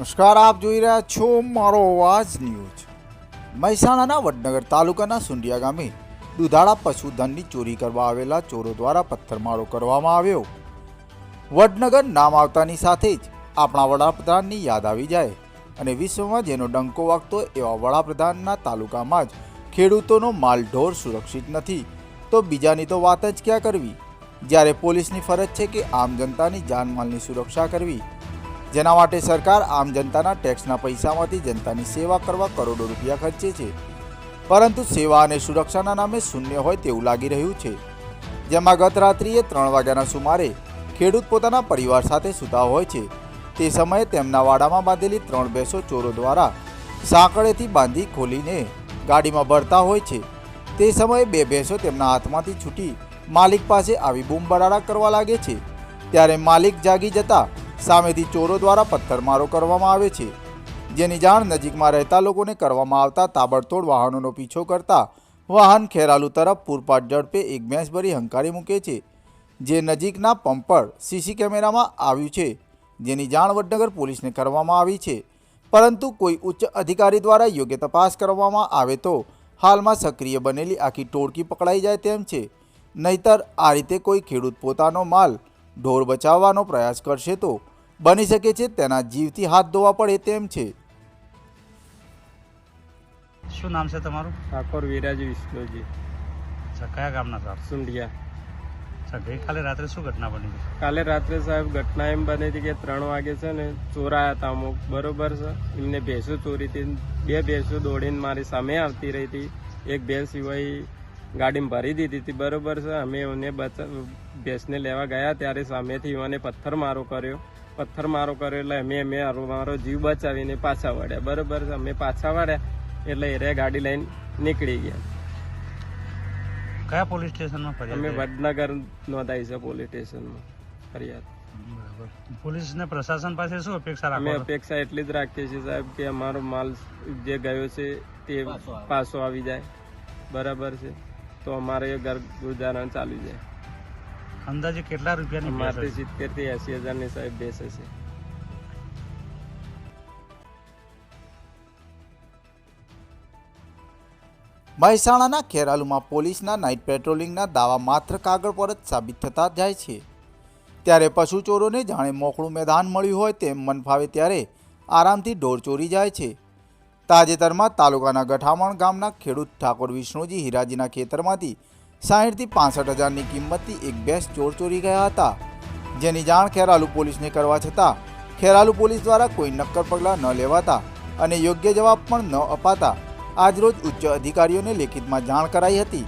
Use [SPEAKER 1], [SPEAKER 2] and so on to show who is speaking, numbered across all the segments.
[SPEAKER 1] નમસ્કાર, આપ જોઈ રહ્યા છો મારો અવાજ ન્યૂઝ. મહેસાણાના વડનગર તાલુકાના સુંડિયા ગામે દુધાળા પશુધનની ચોરી કરવા આવેલા ચોરો દ્વારા પથ્થરમારો કરવામાં આવ્યો. વડનગર નામ આવતાની સાથે જ આપણા વડાપ્રધાનની યાદ આવી જાય અને વિશ્વમાં જેનો ડંકો વાગતો એવા વડાપ્રધાનના તાલુકામાં જ ખેડૂતોનો માલ ઢોર સુરક્ષિત નથી. તો બીજાની તો વાત જ ક્યાં કરવી? જ્યારે પોલીસની ફરજ છે કે આમ જનતાની જાનમાલની સુરક્ષા કરવી જેના માટે સરકાર આમ જનતાના ટેક્સના પૈસામાંથી જનતાની સેવા કરવા કરોડો રૂપિયા ખર્ચે છે. પરંતુ સેવા અને સુરક્ષાના નામે શૂન્ય હોય તેવું લાગી રહ્યું છે. જેમાં ગત રાત્રિએ ત્રણ વાગ્યાના સુમારે ખેડૂત પોતાના પરિવાર સાથે સૂતા હોય છે. તે સમયે તેમના વાડામાં બાંધેલી ત્રણ ભેંસો ચોરો દ્વારા સાંકળેથી બાંધી ખોલીને ગાડીમાં ભરતા હોય છે. તે સમયે બે ભેંસો તેમના હાથમાંથી છૂટી માલિક પાસે આવી બૂમ બરાડા કરવા લાગે છે. ત્યારે માલિક જાગી જતા સામેથી ચોરો દ્વારા પથ્થરમારો કરવામાં આવે છે. જેની જાણ નજીકમાં રહેતા લોકોને કરવામાં આવતા તાબડતોડ વાહનોનો પીછો કરતા વાહન ખેરાલુ તરફ પૂરપાટ ઝડપે એક ભેંસ ભરી હંકારી મૂકે છે. જે નજીકના પંપ પર સીસી કેમેરામાં આવ્યું છે. જેની જાણ વડનગર પોલીસને કરવામાં આવી છે. પરંતુ કોઈ ઉચ્ચ અધિકારી દ્વારા યોગ્ય તપાસ કરવામાં આવે તો હાલમાં સક્રિય બનેલી આખી ટોળકી પકડાઈ જાય તેમ છે. નહીતર આ રીતે કોઈ ખેડૂત પોતાનો માલ ઢોર બચાવવાનો પ્રયાસ કરશે તો બની શકે છે તેના જીવથી હાથ ધોવા પડે તેમ છે.
[SPEAKER 2] શું નામ છે તમારું?
[SPEAKER 3] ઠાકોર વિરાજ વિષ્ણુજી
[SPEAKER 2] અચ્છા કયા ગામના સાહેબ?
[SPEAKER 3] સુંડિયા.
[SPEAKER 2] અચ્છા ગઈકાલે રાત્રે શું ઘટના બની હતી?
[SPEAKER 3] કાલે રાત્રે સાહેબ ઘટના એમ બની હતી કે ત્રણ વાગે છે ને ચોરાયા હતા અમુક બરોબર છે? એમને ભેંસો ચોરી હતી બે ભેંસો દોડીને મારી સામે આવતી રહી હતી. એક ભેંસ સિવાય ગાડીમાં ભરી દીધી હતી બરોબર છે? અમે એમને બચ ભેંસને લેવા ગયા ત્યારે સામેથી એમને પથ્થર મારો કર્યો. પથ્થર મારો કર્યો એટલે મેં મેં મારો જીવ બચાવીને પાછા વળ્યા. બરાબર છે? અમે પાછા વળ્યા એટલે એ ગાડી લઈને નીકળી ગયા.
[SPEAKER 2] કયા પોલીસ સ્ટેશનમાં
[SPEAKER 3] અમે વડનગર નોંધાઈ છે પોલીસ સ્ટેશનમાં ફરિયાદ.
[SPEAKER 2] પોલીસને પ્રશાસન પાસે શું અપેક્ષા
[SPEAKER 3] અમે? અપેક્ષા એટલી જ રાખીએ છીએ સાહેબ કે અમારો માલ જે ગયો છે તે પાછો આવી. જાય. બરાબર છે? તો અમારે ઘર ગુજારણ ચાલી જાય.
[SPEAKER 2] અંદાજે કેટલા રૂપિયાની ભેંસ
[SPEAKER 3] સિત્તેરથી એસી હજારની સાહેબ બેસે છે
[SPEAKER 1] મહેસાણાના ખેરાલુમાં પોલીસના નાઇટ પેટ્રોલિંગના દાવા માત્ર કાગળ પર જ સાબિત થતા જાય છે. ત્યારે પશુ ચોરોને જાણે મોકળું મેદાન મળ્યું હોય તેમ મન ફાવે ત્યારે આરામથી ઢોર ચોરી જાય છે. તાજેતરમાં તાલુકાના ગઠામણ ગામના ખેડૂત ઠાકોર વિષ્ણુજી હિરાજીના ખેતરમાંથી સાહીઠથી પાસઠ હજારની કિંમતથી એક ભેંસ ચોર ચોરી ગયા હતા. જેની જાણ ખેરાલુ પોલીસને કરવા છતાં, ખેરાલુ પોલીસ દ્વારા કોઈ નક્કર પગલાં ન લેવાતા અને યોગ્ય જવાબ પણ ન અપાતા આજરોજ ઉચ્ચ અધિકારીઓને લેખિતમાં જાણ કરાઈ હતી.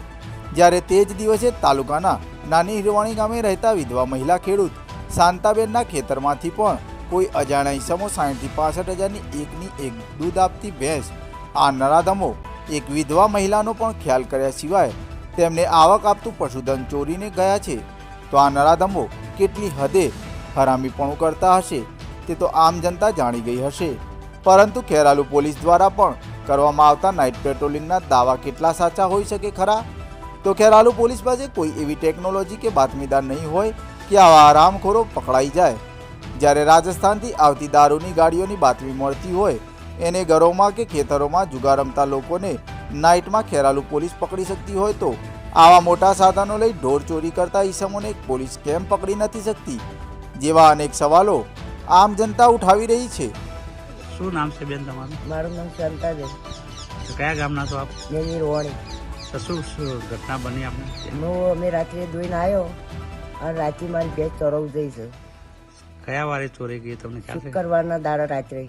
[SPEAKER 1] જ્યારે તે જ દિવસે તાલુકાના નાની હિરવાણી ગામે રહેતા વિધવા મહિલા ખેડૂત શાંતાબેનના ખેતરમાંથી પણ કોઈ અજાણ્યા ઈસમો સાહીઠથી પાસઠ હજારની એકની એક દૂધ આપતી ભેંસ, આ નરાધમો એક વિધવા મહિલાનો પણ ખ્યાલ કર્યા સિવાય તેમને આવક આપતું પશુધન ચોરીને ગયા છે. તો આ નરાધમો કેટલી હદે હરામીપણું કરતા હશે તે તો આમ જનતા જાણી ગઈ હશે. પરંતુ ખેરાલુ પોલીસ દ્વારા પણ કરવામાં આવતા નાઇટ પેટ્રોલિંગના દાવા કેટલા સાચા હોઈ શકે ખરા? તો ખેરાલુ પોલીસ પાસે કોઈ એવી ટેકનોલોજી કે બાતમીદાર નહીં હોય કે આવા આરામખોરો પકડાઈ જાય. જ્યારે રાજસ્થાનથી આવતી દારૂની ગાડીઓની બાતમી મળતી હોય, એને ઘરોમાં કે ખેતરોમાં જુગાર રમતા લોકોને નાઇટમાં ખેરાલુ પોલીસ પકડી શકતી હોય તો આવા મોટા સાધનો લઈ ઢોર ચોરી કરતા ઈસમોને પોલીસ કેમ પકડી નથી શકતી જેવા અનેક સવાલો આમ જનતા ઉઠાવી રહી છે.
[SPEAKER 2] શું નામ છે બેન તમારું?
[SPEAKER 4] મારું નામ શાંતા
[SPEAKER 2] તો કયા ગામના છો આપ?
[SPEAKER 4] મેની રોવાણી
[SPEAKER 2] તો શું શું ઘટના બની આપણે
[SPEAKER 4] હું અમે રાત્રે ધોઈને આવ્યો અને રાત્રે મારી ભેંસ ચોરવ જઈ છે.
[SPEAKER 2] કયા વારે ચોરી ગઈ તમને ખ્યાલ છે?
[SPEAKER 4] શુક્રવારના દાડા રાત્રે.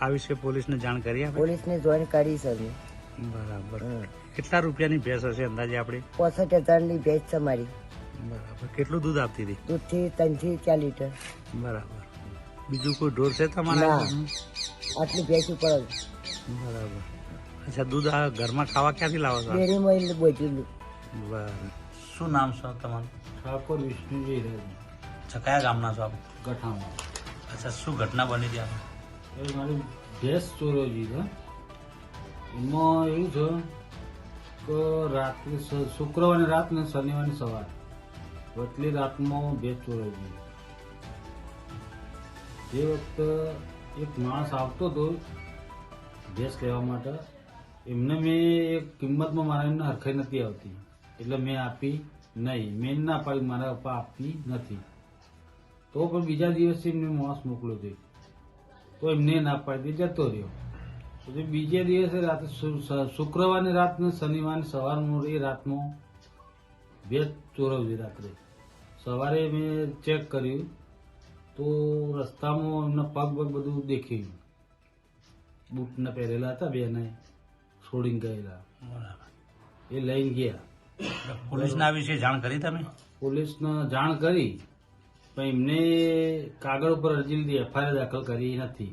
[SPEAKER 2] આ વિશે પોલીસને જાણ કરી
[SPEAKER 4] પોલીસને જોઈન કરી છે
[SPEAKER 2] બરાબર. કેટલા રૂપિયાની ભેંસ હશે અંદાજે આપણે?
[SPEAKER 4] પોસઠ હજારની ભેંસ છે મારી.
[SPEAKER 2] બરાબર. કેટલું દૂધ આપતી હતી?
[SPEAKER 4] દૂધથી ત્રણથી ચાર લીટર.
[SPEAKER 2] બરાબર. બીજું કોઈ ઢોર છે તમારા
[SPEAKER 4] આટલી ભેંસ ઉપર
[SPEAKER 2] બરાબર. અચ્છા દૂધ આ ઘરમાં ખાવા ક્યાંથી લાવો છો?
[SPEAKER 4] ડેરીમાં બોજેલું
[SPEAKER 2] બરાબર. શું નામ છે તમારું?
[SPEAKER 5] ઠાકોર વિષ્ણુજી
[SPEAKER 2] અચ્છા કયા ગામના છો આપ?
[SPEAKER 5] ગઠામાં.
[SPEAKER 2] અચ્છા શું ઘટના બની હતી આપણે
[SPEAKER 5] એ મારી ભેંસ ચોરો છે. એમાં એવું છે કે રાત્રે શુક્રવારની રાત ને શનિવારની સવાર. વચલી રાતમાં બે ચોરાઈ ગયું. તે વખતે એક માણસ આવતો હતો ભેંસ લેવા માટે. એમને મેં એક કિંમતમાં મારા એમને હરખાઈ નથી આવતી. એટલે મેં આપી નહીં. મેં ના પાડી, મારા પપ્પા આપી નથી. તો પણ બીજા દિવસે એમને માણસ મોકલ્યો હતો. તો એમને ના પાડી જતો રહ્યો. પછી બીજે દિવસે રાતે શુક્રવારની રાતને શનિવારની સવારનું એ રાતનું ભેજ ચોરવજી રાત્રે સવારે મેં ચેક કર્યું તો રસ્તામાં એમના પગ પગ બધું દેખ્યું બૂટને પહેરેલા હતા બેને છોડીને ગયેલા. એ લઈને ગયા.
[SPEAKER 2] પોલીસના વિશે જાણ કરી તમે?
[SPEAKER 5] પોલીસને જાણ કરી પણ એમને કાગળ ઉપર અરજી લીધી એફઆઈઆર દાખલ કરી નથી.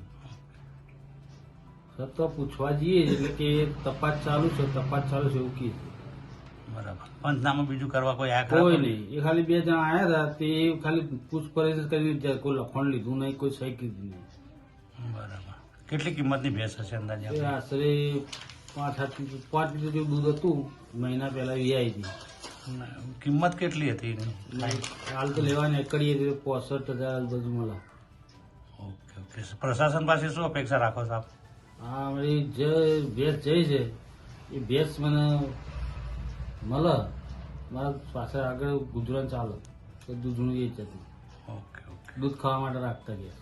[SPEAKER 5] છતાં પૂછવા જઈએ એટલે કે તપાસ ચાલુ છે તપાસ ચાલુ છે એવું કીધું.
[SPEAKER 2] બરાબર. પંચનામું બીજું કરવા કોઈ આ
[SPEAKER 5] કોઈ નહીં. એ ખાલી બે જણા આવ્યા હતા તે ખાલી પૂછપરછ કરી કોઈ લખણ લીધું નહીં કોઈ સહી કીધું નહીં.
[SPEAKER 2] બરાબર. કેટલી કિંમતની ભેંસ હશે અંદાજે
[SPEAKER 5] આશરે પાંચ સાત પાંચ લીટર જેવું દૂધ હતું મહિના પહેલા વીઆઈ હતી
[SPEAKER 2] કિંમત કેટલી હતી એની?
[SPEAKER 5] હાલ તો લેવાની એકડીએ તો પોસઠ હજાર બધું મળે.
[SPEAKER 2] Okay okay. પ્રશાસન પાસે શું અપેક્ષા રાખો આપ?
[SPEAKER 5] હા મારી જે ભેંસ જઈ છે એ ભેંસ મને મળે મારા પાછળ આગળ ગુજરાન ચાલે. તો દૂધનું એ જ હતું.
[SPEAKER 2] Okay okay.
[SPEAKER 5] દૂધ ખાવા માટે રાખતા ગયા.